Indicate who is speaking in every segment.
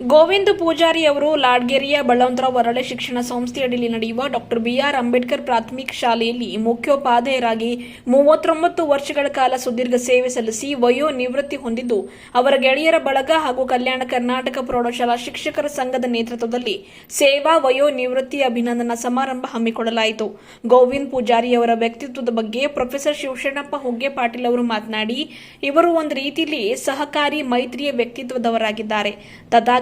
Speaker 1: ಗೋವಿಂದ ಪೂಜಾರಿ ಅವರು ಲಾಡ್ಗೆರೆಯ ಬಳ್ಳಂತರ ವರಳೆ ಶಿಕ್ಷಣ ಸಂಸ್ಥೆಯಡಿಯಲ್ಲಿ ನಡೆಯುವ ಡಾಕ್ಟರ್ ಬಿಆರ್ ಅಂಬೇಡ್ಕರ್ ಪ್ರಾಥಮಿಕ ಶಾಲೆಯಲ್ಲಿ ಮುಖ್ಯೋಪಾಧ್ಯಾಯರಾಗಿ ಮೂವತ್ತೊಂಬತ್ತು ವರ್ಷಗಳ ಕಾಲ ಸುದೀರ್ಘ ಸೇವೆ ಸಲ್ಲಿಸಿ ವಯೋ ನಿವೃತ್ತಿ ಹೊಂದಿದ್ದು, ಅವರ ಗೆಳೆಯರ ಬಳಗ ಹಾಗೂ ಕಲ್ಯಾಣ ಕರ್ನಾಟಕ ಪ್ರೌಢಶಾಲಾ ಶಿಕ್ಷಕರ ಸಂಘದ ನೇತೃತ್ವದಲ್ಲಿ ಸೇವಾ ವಯೋ ನಿವೃತ್ತಿ ಅಭಿನಂದನಾ ಸಮಾರಂಭ ಹಮ್ಮಿಕೊಳ್ಳಲಾಯಿತು. ಗೋವಿಂದ್ ಪೂಜಾರಿ ಅವರ ವ್ಯಕ್ತಿತ್ವದ ಬಗ್ಗೆ ಪ್ರೊಫೆಸರ್ ಶಿವಶರಣಪ್ಪ ಹುಗ್ಗೆ ಪಾಟೀಲ್ ಅವರು ಮಾತನಾಡಿ, ಇವರು ಒಂದು ರೀತಿಯಲ್ಲಿ ಸಹಕಾರಿ ಮೈತ್ರಿಯ ವ್ಯಕ್ತಿತ್ವದವರಾಗಿದ್ದಾರೆ.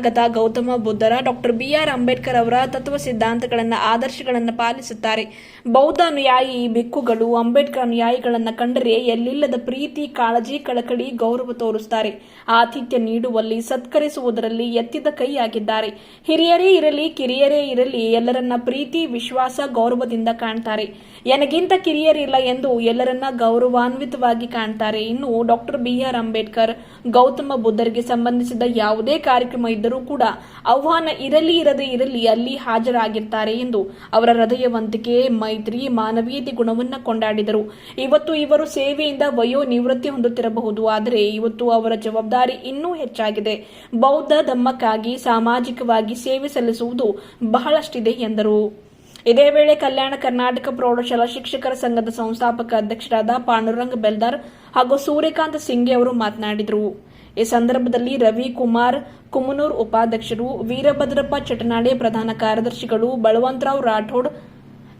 Speaker 1: ತಥಾಗತ ಗೌತಮ ಬುದ್ಧರ ಡಾಕ್ಟರ್ ಬಿಆರ್ ಅಂಬೇಡ್ಕರ್ ಅವರ ತತ್ವ ಸಿದ್ಧಾಂತಗಳನ್ನು ಆದರ್ಶಗಳನ್ನು ಪಾಲಿಸುತ್ತಾರೆ. ಬೌದ್ಧ ಅನುಯಾಯಿ ಬಿಕ್ಕುಗಳು ಅಂಬೇಡ್ಕರ್ ಅನುಯಾಯಿಗಳನ್ನು ಕಂಡರೆ ಎಲ್ಲಿಲ್ಲದ ಪ್ರೀತಿ, ಕಾಳಜಿ, ಕಳಕಳಿ, ಗೌರವ ತೋರಿಸುತ್ತಾರೆ ಆತಿಥ್ಯ ನೀಡುವಲ್ಲಿ ಸತ್ಕರಿಸುವುದರಲ್ಲಿ ಎತ್ತಿದ ಕೈಯಾಗಿದ್ದಾರೆ. ಹಿರಿಯರೇ ಇರಲಿ, ಕಿರಿಯರೇ ಇರಲಿ, ಎಲ್ಲರನ್ನ ಪ್ರೀತಿ, ವಿಶ್ವಾಸ, ಗೌರವದಿಂದ ಕಾಣ್ತಾರೆ. ನನಗಿಂತ ಕಿರಿಯರಿಲ್ಲ ಎಂದು ಎಲ್ಲರನ್ನ ಗೌರವಾನ್ವಿತವಾಗಿ ಕಾಣ್ತಾರೆ. ಇನ್ನು doctor B R Ambedkar Gautama ಬುದ್ಧರಿಗೆ ಸಂಬಂಧಿಸಿದ ಯಾವುದೇ ಕಾರ್ಯಕ್ರಮ ಇದ್ದರೂ ಕೂಡ ಆಹ್ವಾನ ಇರಲಿ ಇರದೇ ಇರಲಿ ಅಲ್ಲಿ ಹಾಜರಾಗಿರ್ತಾರೆ ಎಂದು ಅವರ ಹೃದಯವಂತಿಕೆ ಮೈತ್ರಿ ಮಾನವೀಯತೆ ಗುಣವನ್ನು ಕೊಂಡಾಡಿದರು. ಇವತ್ತು ಇವರು ಸೇವೆಯಿಂದ ವಯೋ ನಿವೃತ್ತಿ ಹೊಂದುತ್ತಿರಬಹುದು. ಆದರೆ ಇವತ್ತು ಅವರ ಜವಾಬ್ದಾರಿ ಇನ್ನೂ ಹೆಚ್ಚಾಗಿದೆ. ಬೌದ್ಧ ಧಮ್ಮಕ್ಕಾಗಿ ಸಾಮಾಜಿಕವಾಗಿ ಸೇವೆ ಸಲ್ಲಿಸುವುದು ಬಹಳಷ್ಟಿದೆ ಎಂದರು. ಇದೇ ವೇಳೆ ಕಲ್ಯಾಣ ಕರ್ನಾಟಕ ಪ್ರೌಢಶಾಲಾ ಶಿಕ್ಷಕರ ಸಂಘದ ಸಂಸ್ಥಾಪಕ ಅಧ್ಯಕ್ಷರಾದ ಪಾಂಡುರಂಗ ಬೆಲ್ದಾರ್ ಹಾಗೂ ಸೂರ್ಯಕಾಂತ್ ಸಿಂಗೆ ಅವರು ಮಾತನಾಡಿದರು. ಈ ಸಂದರ್ಭದಲ್ಲಿ ರವಿ ಕುಮಾರ್, ಕುಮನೂರ್ ಉಪಾಧ್ಯಕ್ಷರು, ವೀರಭದ್ರಪ್ಪ ಚಟನಾಡೆ ಪ್ರಧಾನ ಕಾರ್ಯದರ್ಶಿಗಳು ಬಳವಂತರಾವ್ ರಾಠೋಡ್,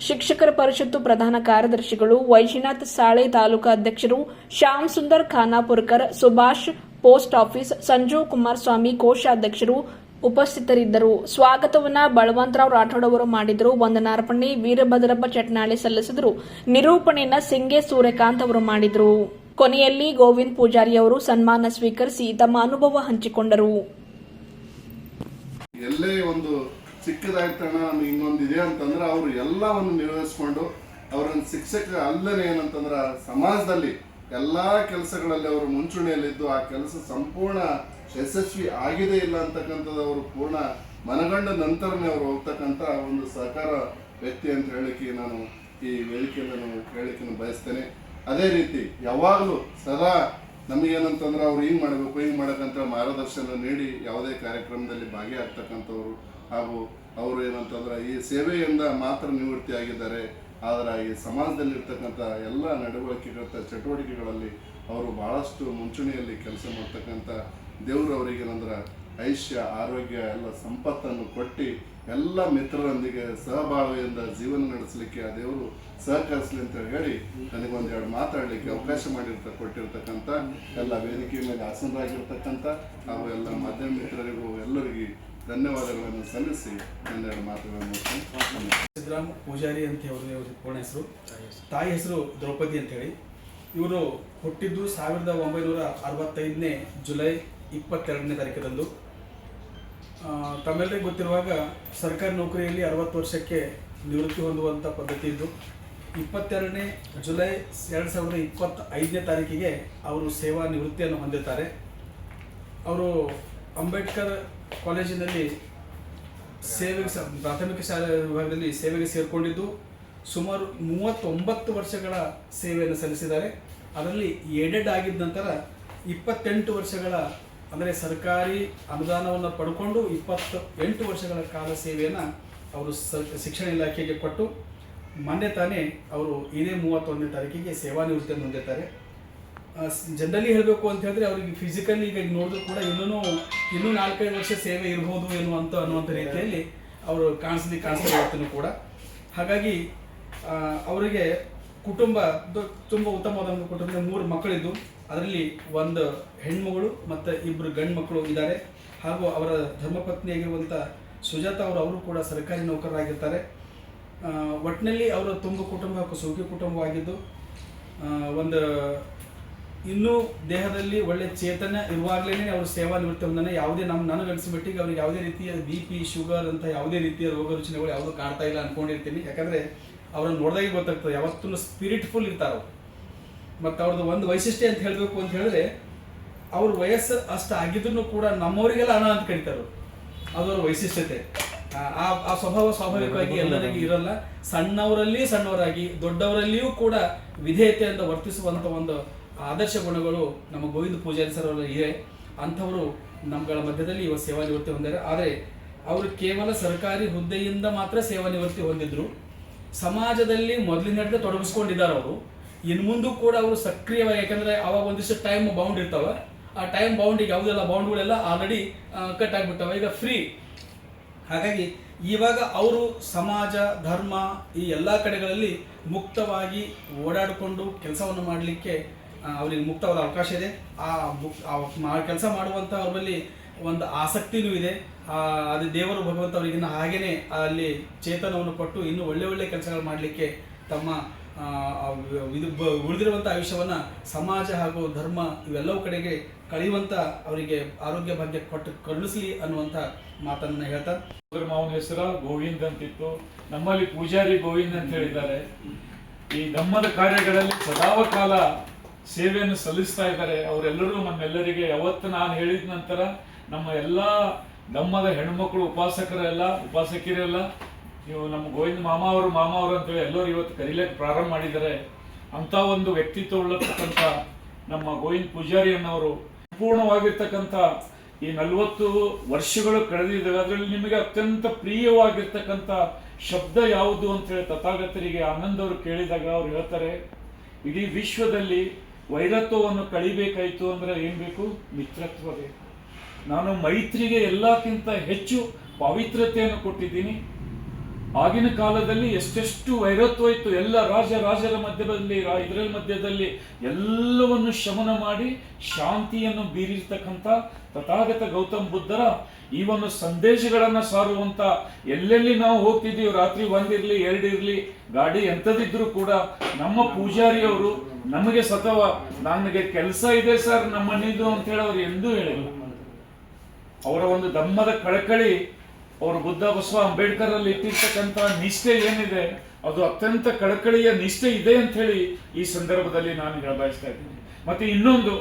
Speaker 1: ಶಿಕ್ಷಕರ ಪರಿಷತ್ತು ಪ್ರಧಾನ ಕಾರ್ಯದರ್ಶಿಗಳು, ವೈಶ್ಯನಾಥ್ ಸಾಳೆ ತಾಲೂಕಾ ಅಧ್ಯಕ್ಷರು, ಶ್ಯಾಮ್ ಸುಂದರ್ ಖಾನಾಪುರ್ಕರ್, ಸುಭಾಷ್ ಪೋಸ್ಟ್ ಆಫೀಸ್, ಸಂಜು ಕುಮಾರಸ್ವಾಮಿ ಕೋಶಾಧ್ಯಕ್ಷರು ಉಪಸ್ಥಿತರಿದ್ದರು. ಸ್ವಾಗತವನ್ನ ಬಳವಂತರಾವ್ ರಾಠೋಡ್ ಅವರು ಮಾಡಿದರು. ವಂದನಾರ್ಪಣೆ ವೀರಭದ್ರಪ್ಪ ಚಟ್ನಾಳೆ ಸಲ್ಲಿಸಿದರು. ನಿರೂಪಣೆಯನ್ನ ಸಿಂಗೆ ಸೂರ್ಯಕಾಂತ್ ಅವರು ಮಾಡಿದರು. ಕೊನೆಯಲ್ಲಿ ಗೋವಿಂದ್ ಪೂಜಾರಿ ಅವರು ಸನ್ಮಾನ ಸ್ವೀಕರಿಸಿ ತಮ್ಮ ಅನುಭವ ಹಂಚಿಕೊಂಡರು.
Speaker 2: ಎಲ್ಲೇ ಒಂದು ಚಿಕ್ಕದಾಗ್ತಣ ಹಿಂಗೊಂದು ಇದೆ ಅಂತಂದ್ರೆ ಅವರು ಎಲ್ಲವನ್ನು ನಿರ್ವಹಿಸ್ಕೊಂಡು ಅವರನ್ನು ಶಿಕ್ಷಕ ಅಲ್ಲದೆ ಏನಂತಂದ್ರೆ ಸಮಾಜದಲ್ಲಿ ಎಲ್ಲಾ ಕೆಲಸಗಳಲ್ಲಿ ಅವರು ಮುಂಚೂಣಿಯಲ್ಲಿದ್ದು ಆ ಕೆಲಸ ಸಂಪೂರ್ಣ ಯಶಸ್ವಿ ಆಗಿದೆ ಇಲ್ಲ ಅಂತಕ್ಕಂಥದ್ದು ಅವರು ಪೂರ್ಣ ಮನಗಂಡ ನಂತರನೇ ಅವರು ಹೋಗ್ತಕ್ಕಂಥ ಒಂದು ಸಹಕಾರ ವ್ಯಕ್ತಿ ಅಂತ ಹೇಳಿಕೆ ನಾನು ಈ ವೇದಿಕೆಯಲ್ಲಿ ನಾನು ಹೇಳಿಕೆಯನ್ನು ಬಯಸ್ತೇನೆ. ಅದೇ ರೀತಿ ಯಾವಾಗಲೂ ಸದಾ ನಮಗೇನಂತಂದ್ರೆ ಅವ್ರು ಹಿಂಗೆ ಮಾಡಬೇಕು, ಹಿಂಗೆ ಮಾಡಬೇಕಂತ ಮಾರ್ಗದರ್ಶನ ನೀಡಿ ಯಾವುದೇ ಕಾರ್ಯಕ್ರಮದಲ್ಲಿ ಭಾಗಿಯಾಗ್ತಕ್ಕಂಥವ್ರು ಹಾಗೂ ಅವರು ಏನಂತಂದ್ರೆ ಈ ಸೇವೆಯಿಂದ ಮಾತ್ರ ನಿವೃತ್ತಿ ಆಗಿದ್ದಾರೆ. ಆದರೆ ಈ ಸಮಾಜದಲ್ಲಿರ್ತಕ್ಕಂಥ ಎಲ್ಲ ನಡವಳಿಕೆಗಳ ಚಟುವಟಿಕೆಗಳಲ್ಲಿ ಅವರು ಬಹಳಷ್ಟು ಮುಂಚೂಣಿಯಲ್ಲಿ ಕೆಲಸ ಮಾಡ್ತಕ್ಕಂಥ ದೇವರು ಅವರಿಗೆ ಏನಂದ್ರೆ ಐಶ್ಯ, ಆರೋಗ್ಯ, ಎಲ್ಲ ಸಂಪತ್ತನ್ನು ಕೊಟ್ಟು ಎಲ್ಲ ಮಿತ್ರರೊಂದಿಗೆ ಸಹಬಾಳ್ವೆಯಿಂದ ಜೀವನ ನಡೆಸಲಿಕ್ಕೆ ಆ ದೇವರು ಸಹಕರಿಸಲಿ ಅಂತ ಹೇಳಿ, ನನಗೊಂದು ಎರಡು ಮಾತಾಡಲಿಕ್ಕೆ ಅವಕಾಶ ಮಾಡಿರ್ತ ಕೊಟ್ಟಿರ್ತಕ್ಕಂಥ ಎಲ್ಲ ವೇದಿಕೆ ಮೇಲೆ ಆಸನರಾಗಿರ್ತಕ್ಕಂಥ ಹಾಗೂ ಎಲ್ಲ ಮಾಧ್ಯಮ ಮಿತ್ರರಿಗೂ ಎಲ್ಲರಿಗೂ ಧನ್ಯವಾದಗಳನ್ನು ಸಲ್ಲಿಸಿ ನನ್ನ ಎರಡು ಮಾತುಗಳನ್ನು
Speaker 3: ಸಿದ್ದರಾಮ್ ಪೂಜಾರಿ ಅಂತ ಹೇಳಿ ಇವ್ರ ಪೂರ್ಣ ಹೆಸರು. ತಾಯಿ ಹೆಸರು ದ್ರೌಪದಿ ಅಂತೇಳಿ ಇವರು ಹುಟ್ಟಿದ್ದು ಸಾವಿರದ ಒಂಬೈನೂರ ಅರವತ್ತೈದನೇ ಜುಲೈ ಇಪ್ಪತ್ತೆರಡನೇ ತಾರೀಕದಂದು ತಮ್ಮೆಲ್ಲರಿಗೂ ಗೊತ್ತಿರುವಾಗ ಸರ್ಕಾರಿ ನೌಕರಿಯಲ್ಲಿ ಅರವತ್ತು ವರ್ಷಕ್ಕೆ ನಿವೃತ್ತಿ ಹೊಂದುವಂಥ ಪದ್ಧತಿ ಇದ್ದು ಇಪ್ಪತ್ತೆರಡನೇ ಜುಲೈ ಎರಡು ಸಾವಿರದ ಇಪ್ಪತ್ತ ಐದನೇ ತಾರೀಕಿಗೆ ಅವರು ಸೇವಾ ನಿವೃತ್ತಿಯನ್ನು ಹೊಂದಿರ್ತಾರೆ ಅವರು ಅಂಬೇಡ್ಕರ್ ಕಾಲೇಜಿನಲ್ಲಿ ಸೇವೆಗೆ ಪ್ರಾಥಮಿಕ ಶಾಲೆ ವಿಭಾಗದಲ್ಲಿ ಸೇವೆಗೆ ಸೇರಿಕೊಂಡಿದ್ದು, ಸುಮಾರು ಮೂವತ್ತೊಂಬತ್ತು ವರ್ಷಗಳ ಸೇವೆಯನ್ನು ಸಲ್ಲಿಸಿದ್ದಾರೆ. ಅದರಲ್ಲಿ ಏಡೆಡ್ ಆಗಿದ್ದ ನಂತರ ಇಪ್ಪತ್ತೆಂಟು ವರ್ಷಗಳ, ಅಂದರೆ ಸರ್ಕಾರಿ ಅನುದಾನವನ್ನು ಪಡ್ಕೊಂಡು ಇಪ್ಪತ್ತು ಎಂಟು ವರ್ಷಗಳ ಕಾಲ ಸೇವೆಯನ್ನು ಅವರು ಸ ಶಿಕ್ಷಣ ಇಲಾಖೆಗೆ ಕೊಟ್ಟು ಮೊನ್ನೆ ತಾನೇ ಅವರು ಇದೇ ಮೂವತ್ತೊಂದನೇ ತಾರೀಕಿಗೆ ಸೇವಾ ನಿವೃತ್ತಿಯನ್ನು ಹೊಂದಿರ್ತಾರೆ. ಜನರಲಿ ಹೇಳಬೇಕು ಅಂತ ಹೇಳಿದ್ರೆ ಅವರಿಗೆ ಫಿಸಿಕಲಿ ಈಗ ನೋಡಿದ್ರು ಕೂಡ ಇನ್ನೂ ಇನ್ನೂ ನಾಲ್ಕೈದು ವರ್ಷ ಸೇವೆ ಇರ್ಬೋದು ಏನು ಅಂತ ಅನ್ನುವಂಥ ರೀತಿಯಲ್ಲಿ ಅವರು ಕಾಣಿಸ್ಲಿ ಕಾಣಿಸ್ತಾ ಕೂಡ. ಹಾಗಾಗಿ ಅವರಿಗೆ ಕುಟುಂಬ ತುಂಬ ಉತ್ತಮವಾದ ಒಂದು ಕುಟುಂಬ, ಮೂರು ಮಕ್ಕಳಿದ್ದು. ಅದರಲ್ಲಿ ಒಂದು ಹೆಣ್ಮಗಳು ಮತ್ತು ಇಬ್ಬರು ಗಂಡು ಮಕ್ಕಳು ಇದ್ದಾರೆ. ಹಾಗೂ ಅವರ ಧರ್ಮಪತ್ನಿಯಾಗಿರುವಂಥ ಸುಜಾತ ಅವರು ಅವರು ಕೂಡ ಸರ್ಕಾರಿ ನೌಕರರಾಗಿರ್ತಾರೆ. ಒಟ್ಟಿನಲ್ಲಿ ಅವರ ತುಂಬ ಕುಟುಂಬ ಸುಖಿ ಕುಟುಂಬವಾಗಿದ್ದು ಒಂದು ಇನ್ನೂ ದೇಹದಲ್ಲಿ ಒಳ್ಳೆ ಚೇತನ ಇರುವಾಗಲೇ ಅವರು ಸೇವಾ ನಿವೃತ್ತಿ ಹೊಂದನೆ ಯಾವುದೇ ನಮ್ಮ ನನಗೆ ಮಟ್ಟಿಗೆ ಅವ್ರಿಗೆ ಯಾವುದೇ ರೀತಿಯ ಬಿ ಪಿ ಶುಗರ್ ಅಂತ ಯಾವುದೇ ರೀತಿಯ ರೋಗ ರುಚಿನಗಳು ಯಾವುದೂ ಕಾಣ್ತಾ ಇಲ್ಲ ಅನ್ಕೊಂಡಿರ್ತೀನಿ. ಯಾಕಂದರೆ ಅವ್ರನ್ನ ನೋಡಿದಾಗೆ ಗೊತ್ತಾಗ್ತದೆ. ಯಾವತ್ತೂ ಸ್ಪಿರಿಟ್ಫುಲ್ ಇರ್ತಾರೆ ಅವರು. ಮತ್ತು ಅವ್ರದ್ದು ಒಂದು ವೈಶಿಷ್ಟ್ಯ ಅಂತ ಹೇಳಬೇಕು ಅಂತ ಹೇಳಿದ್ರೆ, ಅವ್ರ ವಯಸ್ಸು ಅಷ್ಟು ಆಗಿದ್ರು ಕೂಡ ನಮ್ಮವರಿಗೆಲ್ಲ ಅಣ ಅಂತ ಕರೀತಾರೆ. ಅದು ಅವ್ರ ವೈಶಿಷ್ಟ್ಯತೆ. ಆ- ಆ ಸ್ವಭಾವ ಸ್ವಾಭಾವಿಕವಾಗಿ ಎಲ್ಲರಿಗೂ ಇರಲ್ಲ. ಸಣ್ಣವರಲ್ಲಿ ಸಣ್ಣವರಾಗಿ ದೊಡ್ಡವರಲ್ಲಿಯೂ ಕೂಡ ವಿಧೇಯತೆಯಿಂದ ವರ್ತಿಸುವಂತ ಒಂದು ಆದರ್ಶ ಗುಣಗಳು ನಮ್ಮ ಗೋವಿಂದ ಪೂಜಾರಿ ಸರ್ ಅವರಲ್ಲಿ ಇವೆ. ಅಂಥವರು ನಮ್ಮಗಳ ಮಧ್ಯದಲ್ಲಿ ಇವತ್ತು ಸೇವಾ ನಿವೃತ್ತಿ ಹೊಂದಿದ್ದಾರೆ. ಆದರೆ ಅವರು ಕೇವಲ ಸರ್ಕಾರಿ ಹುದ್ದೆಯಿಂದ ಮಾತ್ರ ಸೇವಾ ನಿವೃತ್ತಿ ಹೊಂದಿದ್ರು. ಸಮಾಜದಲ್ಲಿ ಮೊದಲಿನಡೆ ತೊಡಗಿಸ್ಕೊಂಡಿದ್ದಾರೆ ಅವರು. ಇನ್ನು ಮುಂದೂ ಕೂಡ ಅವರು ಸಕ್ರಿಯವಾಗಿ ಯಾಕಂದ್ರೆ ಅವಾಗ ಒಂದಿಷ್ಟು ಟೈಮ್ ಬೌಂಡ್ ಇರ್ತಾವೆ. ಆ ಟೈಮ್ ಬೌಂಡಿಗೆ ಯಾವುದೆಲ್ಲ ಬೌಂಡ್ಗಳೆಲ್ಲ ಆಲ್ರೆಡಿ ಕಟ್ ಆಗಿಬಿಟ್ಟವ. ಈಗ ಫ್ರೀ ಹಾಗಾಗಿ ಇವಾಗ ಅವರು ಸಮಾಜ, ಧರ್ಮ ಈ ಎಲ್ಲ ಕಡೆಗಳಲ್ಲಿ ಮುಕ್ತವಾಗಿ ಓಡಾಡಿಕೊಂಡು ಕೆಲಸವನ್ನು ಮಾಡಲಿಕ್ಕೆ ಅವರಿಗೆ ಮುಕ್ತವಾದ ಅವಕಾಶ ಇದೆ. ಆ ಮುಕ್ ಕೆಲಸ ಮಾಡುವಂಥ ಅವರಲ್ಲಿ ಒಂದು ಆಸಕ್ತಿನೂ ಇದೆ. ಅದು ದೇವರು ಭಗವಂತ ಅವರಿಗೆ ಇನ್ನು ಹಾಗೇನೆ ಅಲ್ಲಿ ಚೇತನವನ್ನು ಕೊಟ್ಟು ಇನ್ನೂ ಒಳ್ಳೆ ಒಳ್ಳೆ ಕೆಲಸಗಳು ಮಾಡಲಿಕ್ಕೆ ತಮ್ಮ ಇದು ಉಳಿದಿರುವಂಥ ಆಯುಷ್ಯವನ್ನು ಸಮಾಜ ಹಾಗೂ ಧರ್ಮ ಇವೆಲ್ಲವೂ ಕಡೆಗೆ ಕಳೆಯುವಂಥ ಅವರಿಗೆ ಆರೋಗ್ಯ ಭಾಗ್ಯ ಕೊಟ್ಟು ಕಳುಹಿಸಲಿ ಅನ್ನುವಂಥ ಮಾತನ್ನ ಹೇಳ್ತಾ.
Speaker 4: ಮಾವನ ಹೆಸರು ಗೋವಿಂದ್ ಅಂತಿತ್ತು. ನಮ್ಮಲ್ಲಿ ಪೂಜಾರಿ ಗೋವಿಂದ್ ಅಂತ ಹೇಳಿದ್ದಾರೆ. ಈ ಧಮ್ಮದ ಕಾರ್ಯಗಳಲ್ಲಿ ಸದಾವ ಕಾಲ ಸೇವೆಯನ್ನು ಸಲ್ಲಿಸ್ತಾ ಇದ್ದಾರೆ. ಅವರೆಲ್ಲರೂ ನಮ್ಮೆಲ್ಲರಿಗೆ ಯಾವತ್ತು ನಾನು ಹೇಳಿದ ನಂತರ ನಮ್ಮ ಎಲ್ಲ ಧಮ್ಮದ ಹೆಣ್ಮಕ್ಳು ಉಪಾಸಕರೆಲ್ಲ, ಉಪಾಸಕಿರೆಲ್ಲ ನೀವು ನಮ್ಮ ಗೋವಿಂದ ಮಾಮ ಅವರು ಮಾಮ ಅವರು ಅಂತೇಳಿ ಎಲ್ಲರೂ ಇವತ್ತು ಕರೀಲಿಕ್ಕೆ ಪ್ರಾರಂಭ ಮಾಡಿದ್ದಾರೆ. ಅಂತ ಒಂದು ವ್ಯಕ್ತಿತ್ವ ಉಳ್ಳತಕ್ಕಂಥ ನಮ್ಮ ಗೋವಿಂದ ಪೂಜಾರಿ ಅನ್ನೋರು ಸಂಪೂರ್ಣವಾಗಿರ್ತಕ್ಕಂಥ ಈ ನಲವತ್ತು ವರ್ಷಗಳು ಕಳೆದಿದ್ದಾವೆ. ಅದರಲ್ಲಿ ನಿಮಗೆ ಅತ್ಯಂತ ಪ್ರಿಯವಾಗಿರ್ತಕ್ಕಂಥ ಶಬ್ದ ಯಾವುದು ಅಂತ ಹೇಳಿ ತಥಾಗತರಿಗೆ ಆನಂದ್ ಅವರು ಕೇಳಿದಾಗ ಅವ್ರು ಹೇಳ್ತಾರೆ, ಇಡೀ ವಿಶ್ವದಲ್ಲಿ ವೈರತ್ವವನ್ನು ಕಳಿಬೇಕಾಯ್ತು ಅಂದ್ರೆ ಏನು ಬೇಕು? ಮಿತ್ರತ್ವ ಬೇಕು ನಾನು ಮೈತ್ರಿಗೆ ಎಲ್ಲಕ್ಕಿಂತ ಹೆಚ್ಚು ಪವಿತ್ರತೆಯನ್ನು ಕೊಟ್ಟಿದ್ದೀನಿ. ಆಗಿನ ಕಾಲದಲ್ಲಿ ಎಷ್ಟೆಷ್ಟು ವೈರತ್ವ ಇತ್ತು ಎಲ್ಲ ರಾಜ ರಾಜರ ಮಧ್ಯದಲ್ಲಿ ಇದರ ಮಧ್ಯದಲ್ಲಿ ಎಲ್ಲವನ್ನು ಶಮನ ಮಾಡಿ ಶಾಂತಿಯನ್ನು ಬೀರಿರ್ತಕ್ಕಂಥ ತಥಾಗತ ಗೌತಮ್ ಬುದ್ಧರ ಈ ಒಂದು ಸಂದೇಶಗಳನ್ನು ಸಾರುವಂತ ಎಲ್ಲೆಲ್ಲಿ ನಾವು ಹೋಗ್ತಿದ್ದೀವಿ, ರಾತ್ರಿ ಒಂದಿರ್ಲಿ ಎರಡಿರಲಿ ಗಾಡಿ ಎಂಥದಿದ್ರು ಕೂಡ ನಮ್ಮ ಪೂಜಾರಿಯವರು ನಮಗೆ ಸತವ, ನನಗೆ ಕೆಲಸ ಇದೆ ಸರ್ ನಮ್ಮ ಮನೆದು ಅಂತ ಹೇಳಿ ಅವ್ರು ಎಂದೂ ಹೇಳಿಲ್ಲ. ಅವರ ಒಂದು ದಮ್ಮದ ಕಳಕಳಿ ಅವರು ಬುದ್ಧ ಬಸವ ಅಂಬೇಡ್ಕರ್ ಅಲ್ಲಿ ಇಟ್ಟಿರ್ತಕ್ಕಂಥ ನಿಷ್ಠೆ ಏನಿದೆ, ಅದು ಅತ್ಯಂತ ಕಳಕಳಿಯ ನಿಷ್ಠೆ ಇದೆ ಅಂತ ಹೇಳಿ ಈ ಸಂದರ್ಭದಲ್ಲಿ ನಾನು ಹೇಳಬಯಸ್ತಾ ಇದ್ದೀನಿ. ಮತ್ತೆ ಇನ್ನೊಂದು,